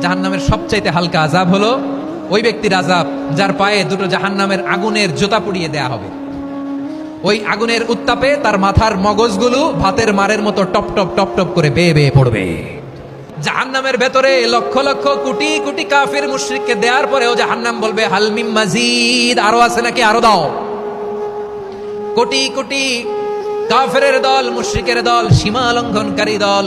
জাহান্নামের সবচাইতে হালকা আজাব হলো ওই ব্যক্তির আজাব যার পায়ে দুটো জাহান্নামের আগুনের জোতা পুড়িয়ে দেয়া হবে। ওই আগুনের উত্তাপে তার মাথার মগজগুলো ভাতের মারের মতো টপ টপ টপ টপ করে বেয়ে বেয়ে পড়বে। জাহান্নামের ভেতরে লক্ষ লক্ষ কোটি কোটি কাফির মুশরিককে দেওয়ার পরেও জাহান্নাম বলবে হালমিম মাজিদ। আরও আছে নাকি? আরও দাও। কোটি কোটি কাফেরের দল, মুশরিকের দল, সীমা লঙ্ঘনকারী দল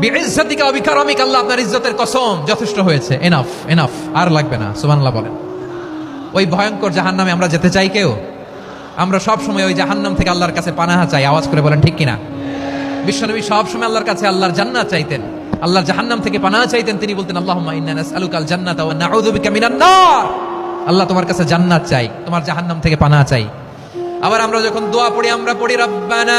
বিইজ্জাতিকা ওয়া বিকারামিক, আল্লাহ আপনার ইজ্জতের কসম, যথেষ্ট হয়েছে। এনাফ এনাফ আর লাগবে না, সুবহানাল্লাহ বলেন। ওই ভয়ঙ্কর জাহান্নামে আমরা যেতে চাই কেউ? আমরা সব সময় ওই জাহান্নাম থেকে আল্লাহর কাছে পানাহা চাই, আওয়াজ করে বলেন, ঠিক কিনা? বিশ্বনবী সব সময় আল্লাহর কাছে আল্লাহর জান্নাত চাইতেন। আল্লাহর জাহান্নাম থেকে পানাহা চাইতেন, তিনি বলতেন, আল্লাহুম্মা ইন্না নাসআলুকাল জান্নাতা আল্লাহ তোমার কাছে জান্নাত চাই, তোমার জাহান্নাম থেকে পানাহা চাই। আবার আমরা যখন দোয়া পড়ি, আমরা পড়ি, রব্বানা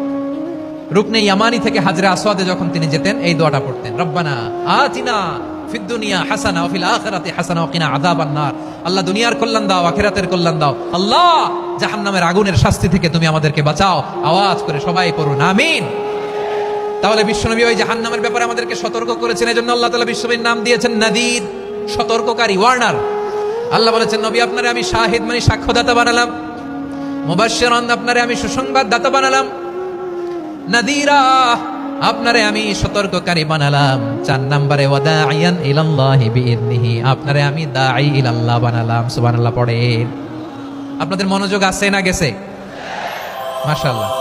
রুকনে ইয়ামানি থেকে হাজরে আসওয়াদে যখন তিনি যেতেন, এই দোয়াটা পড়তেন, রব্বানা আতিনা ফিদ দুনিয়া হাসানা ওয়া ফিল আখিরাতি হাসানা ওয়া কিনা আযাবান নার। আল্লাহ দুনিয়ার কল্যাণ দাও, আখিরাতের কল্যাণ দাও। আল্লাহ, জাহান্নামের আগুনের শাস্তি থেকে তুমি আমাদেরকে বাঁচাও। আওয়াজ করে সবাই পড়ুন, আমিন। তাহলে বিশ্বনবী ওই জাহান্নামের ব্যাপারে আমাদেরকে সতর্ক করেছেন, এজন্য আল্লাহ তাআলা বিশ্বনবীর নাম দিয়েছেন নাদিদ সতর্ককারী, ওয়ার্নার। আল্লাহ বলেছেন, নবী, আপনারে আমি শাহিদ মানে সাক্ষ্যদাতা বানালাম। মুবাশশিরান, আপনারে আমি সুসংবাদ দাতা বানালাম। নাদিরা, আপনারে আমি সতর্ককারী বানালাম। চার নম্বরে ওয়াদাইয়ান ইলাল্লাহি বিইذনিহি আপনারে আমি দাঈ ইলাল্লাহ বানালাম। সুবহানাল্লাহ, পড়েন। আপনাদের মনোযোগ আছে না গেছে? মাশাআল্লাহ।